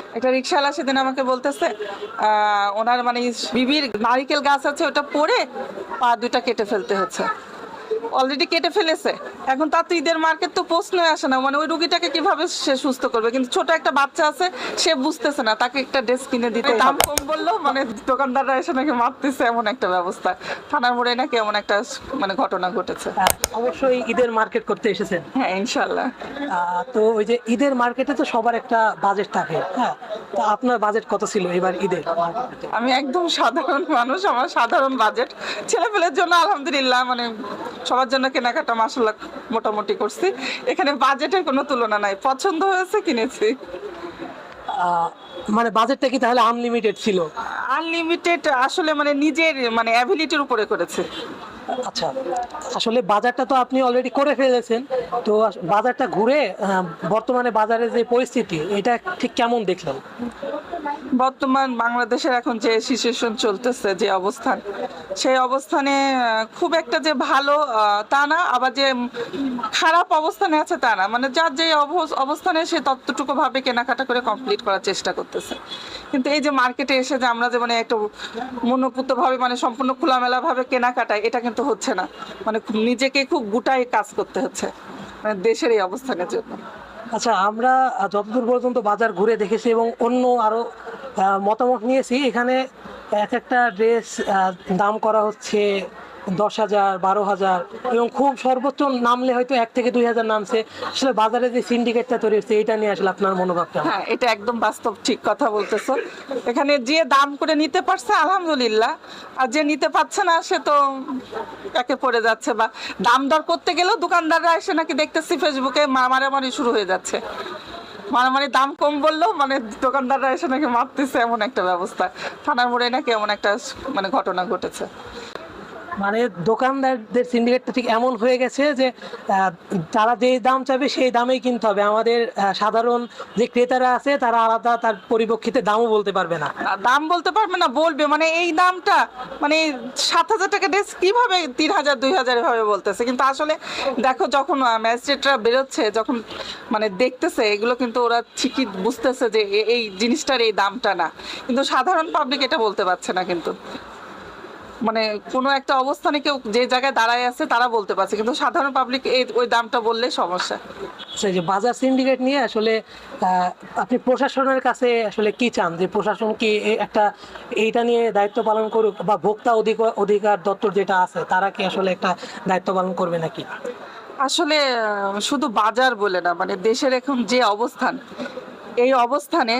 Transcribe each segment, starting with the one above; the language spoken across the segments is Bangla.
একটা রিক্সাওয়ালা সেদিন আমাকে বলতেছে ওনার মানে বিবির নারিকেল গাছ আছে ওটা পরে পা দুটা কেটে ফেলতে হচ্ছে। অলরেডি কেটে ফেলেছে। এখন তার তো ঈদের মার্কেট তো প্রশ্নই আসে না। মানে ওই রুগীটাকে কীভাবে সে সুস্থ করবে? কিন্তু ছোট একটা বাচ্চা আছে সে বুঝতেছে না। তাকে একটা ড্রেস কিনে দিতে দাম কম বলল মানে দোকানদাররা এসে নাকি মারতেছে এমন একটা ব্যবস্থা। থানার মোড়ে নাকি এমন একটা মানে ঘটনা ঘটেছে। অবশ্যই ঈদের মার্কেট করতে এসেছেন। হ্যাঁ ইনশাল্লাহ আহ, তো ওই যে ঈদের মার্কেটে তো সবার একটা বাজেট থাকে। হ্যাঁ তো আপনার বাজেট কত ছিল এবার ঈদের আমি একদম সাধারণ মানুষ আমার সাধারণ বাজেট ছেলেপেলের জন্য আলহামদুলিল্লাহ মানে সবার জন্য কেনাকাটা মাসাল্লাহ মোটামুটি করছি। এখানে বাজেটের কোনো তুলনা নাই। পছন্দ হয়েছে কিনেছি। মানে বাজেটটা কি তাহলে আনলিমিটেড ছিল? আনলিমিটেড আসলে মানে নিজের মানে অ্যাবিলিটির উপরে করেছে। আচ্ছা আসলে বাজারটা তো আপনি অলরেডি করে ফেলেছেন, তো বাজারটা ঘুরে বর্তমানে বাজারের যে পরিস্থিতি, এটা ঠিক কেমন দেখলেন? বর্তমান বাংলাদেশের এখন যে সিচুয়েশন চলতেছে, যে অবস্থান, সেই অবস্থানে খুব একটা যে ভালো তা না, আবার যে খারাপ অবস্থানে আছে তা না। মানে যার যে অবস- অবস্থানে সে ততটুকু ভাবে কেনাকাটা করে কমপ্লিট করার চেষ্টা করতেছে। কিন্তু এই যে মার্কেটে এসে যে আমরা যে মানে একটু মনোপুত ভাবে মানে সম্পূর্ণ খোলামেলা ভাবে কেনাকাটা এটা কিন্তু হচ্ছে না। মানে নিজেকে খুব গুটাই কাজ করতে হচ্ছে। মানে দেশের এই অবস্থানের জন্য। আচ্ছা আমরা যতদূর পর্যন্ত বাজার ঘুরে দেখেছি এবং অন্য আরও মতামত নিয়েছি, এখানে এক একটা ড্রেস দাম করা হচ্ছে দশ হাজার, বারো হাজার এবং খুব সর্বোচ্চ নামলে হয়তো এক থেকে দুই হাজার নামছে। আসলে বাজারে যে সিন্ডিকেটটা তৈরি হচ্ছে, এটা নিয়ে আসলে আপনার মনোভাবটা? হ্যাঁ এটা একদম বাস্তব ঠিক কথা বলতেছো। এখানে যে দাম করে নিতে পারছে, আলহামদুলিল্লাহ। আর যে নিতে পারছে না, সে তো একে পড়ে যাচ্ছে বা দাম দর করতে গেলেও দোকানদাররা এসে নাকি দেখতেছি ফেসবুকে মারামারি শুরু হয়ে যাচ্ছে। মারামারি দাম কম বললেও মানে দোকানদাররা এসে নাকি মারতেছে, এমন একটা ব্যবস্থা। থানার মোড়ে নাকি এমন একটা মানে ঘটনা ঘটেছে। মানে দোকানদারদের সিন্ডিকেটটা ঠিক এমন হয়ে গেছে যে তারা যে দাম চাবে সেই দামেই কিনতে হবে। আমাদের সাধারণ যে ক্রেতারা আছে, তারা আলাদা তার পরিপ্রেক্ষিতে দামও বলতে পারবে না। দাম বলতে পারবে না, বলবে। মানে এই দামটা মানে সাত হাজার টাকা ড্রেস কীভাবে তিন হাজার, দুই হাজার এভাবে বলতেছে? কিন্তু আসলে দেখো, যখন ম্যাজিস্ট্রেটরা বেরোচ্ছে, যখন মানে দেখতেছে, এগুলো কিন্তু ওরা ঠিকই বুঝতেছে যে এই জিনিসটার এই দামটা না। কিন্তু সাধারণ পাবলিক এটা বলতে পারছে না কিন্তু। মানে কোনো একটা অবস্থানে কেউ যে জায়গায় দাঁড়ায় আছে তারা বলতে পারছে। কিন্তু সাধারণ পাবলিক এই ওই দামটা বললে সমস্যা। সেই যে বাজার সিন্ডিকেট নিয়ে আসলে আপনি প্রশাসনের কাছে আসলে কি চান? যে প্রশাসন কি একটা এইটা নিয়ে দায়িত্ব পালন করুক বা ভোক্তা অধিকার অধিকার দপ্তর যেটা আছে তারা কি আসলে একটা দায়িত্ব পালন করবে নাকি? আসলে শুধু বাজার বলে না মানে দেশের এখন যে অবস্থান এই অবস্থানে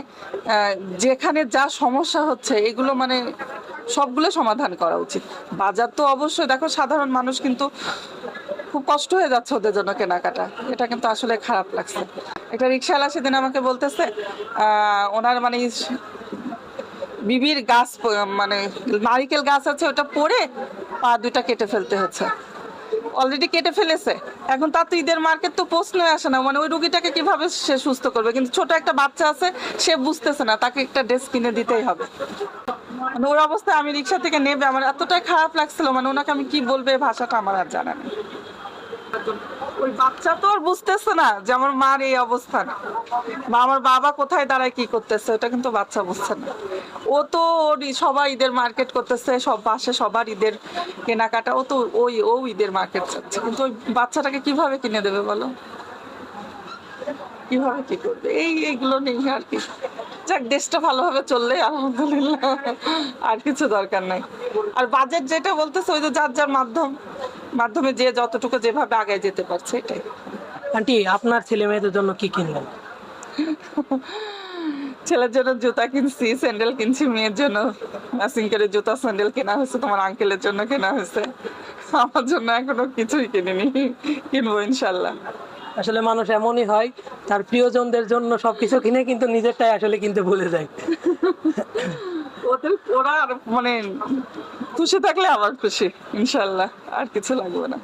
যেখানে যা সমস্যা হচ্ছে এগুলো মানে সবগুলো সমাধান করা উচিত। বাজার তো অবশ্যই, দেখো সাধারণ মানুষ কিন্তু খুব কষ্ট হয়ে যাচ্ছে ওদের জন্য কেনাকাটা। এটা কিন্তু আসলে খারাপ লাগছে। একটা রিক্সাওয়ালা সেদিন আমাকে বলতেছে ওনার মানে বিবির গাছ মানে নারিকেল গাছ আছে ওটা পরে পা দুটা কেটে ফেলতে হচ্ছে। অলরেডি কেটে ফেলেছে। এখন তার তো ঈদের মার্কেট তো প্রশ্নই আসে না। মানে ওই রুগীটাকে কীভাবে সে সুস্থ করবে? কিন্তু ছোট একটা বাচ্চা আছে, সে বুঝতেছে না, তাকে একটা ড্রেস কিনে দিতেই হবে। মানে ওর অবস্থায় আমি রিক্সা থেকে নেবে আমার এতটাই খারাপ লাগছিল মানে ওনাকে আমি কি বলবে ভাষাটা আমার আর জানা নেই। ওই বাচ্চা তো আর বুঝতেছে না যে আমার মার এই বা আমার বাবা কোথায় দাঁড়ায়, কি করতেছে কিন্তু বাচ্চা বুঝছে না। ও তো ওর সবাই ঈদের মার্কেট করতেছে, সব পাশে সবার ঈদের কেনাকাটা, ও তো ওই ও ঈদের মার্কেট যাচ্ছে কিন্তু ওই বাচ্চাটাকে কীভাবে কিনে দেবে বলো? কীভাবে কি করবে? এই এইগুলো নেই আর কি। যাক দেশটা ভালোভাবে চললে আলহামদুলিল্লাহ। আর কিছু দরকার নাই। আর বাজেট যেটা বলতেছে ওই তো যার যার মাধ্যম মাধ্যমে যে যতটুকু যেভাবে আগে যেতে পারছে এটাই। আন্টি আপনার ছেলে মেয়েদের জন্য কি কিনলেন? ছেলের জন্য জুতা কিনছি স্যান্ডেল কিনছি মেয়ের জন্য করে জুতা স্যান্ডেল কেনা হয়েছে তোমার আঙ্কেলের জন্য কেনা হয়েছে। আমার জন্য এখনও কিছুই কিনিনি। কিনবো ইনশাল্লাহ। আসলে মানুষ এমনই হয়, তার প্রিয়জনদের জন্য সবকিছু কিনে কিন্তু নিজেরটাই আসলে কিনতে ভুলে যায়। ওদের ওরা মানে খুশি থাকলে আবার খুশি, ইনশাল্লাহ, আর কিছু লাগবে না।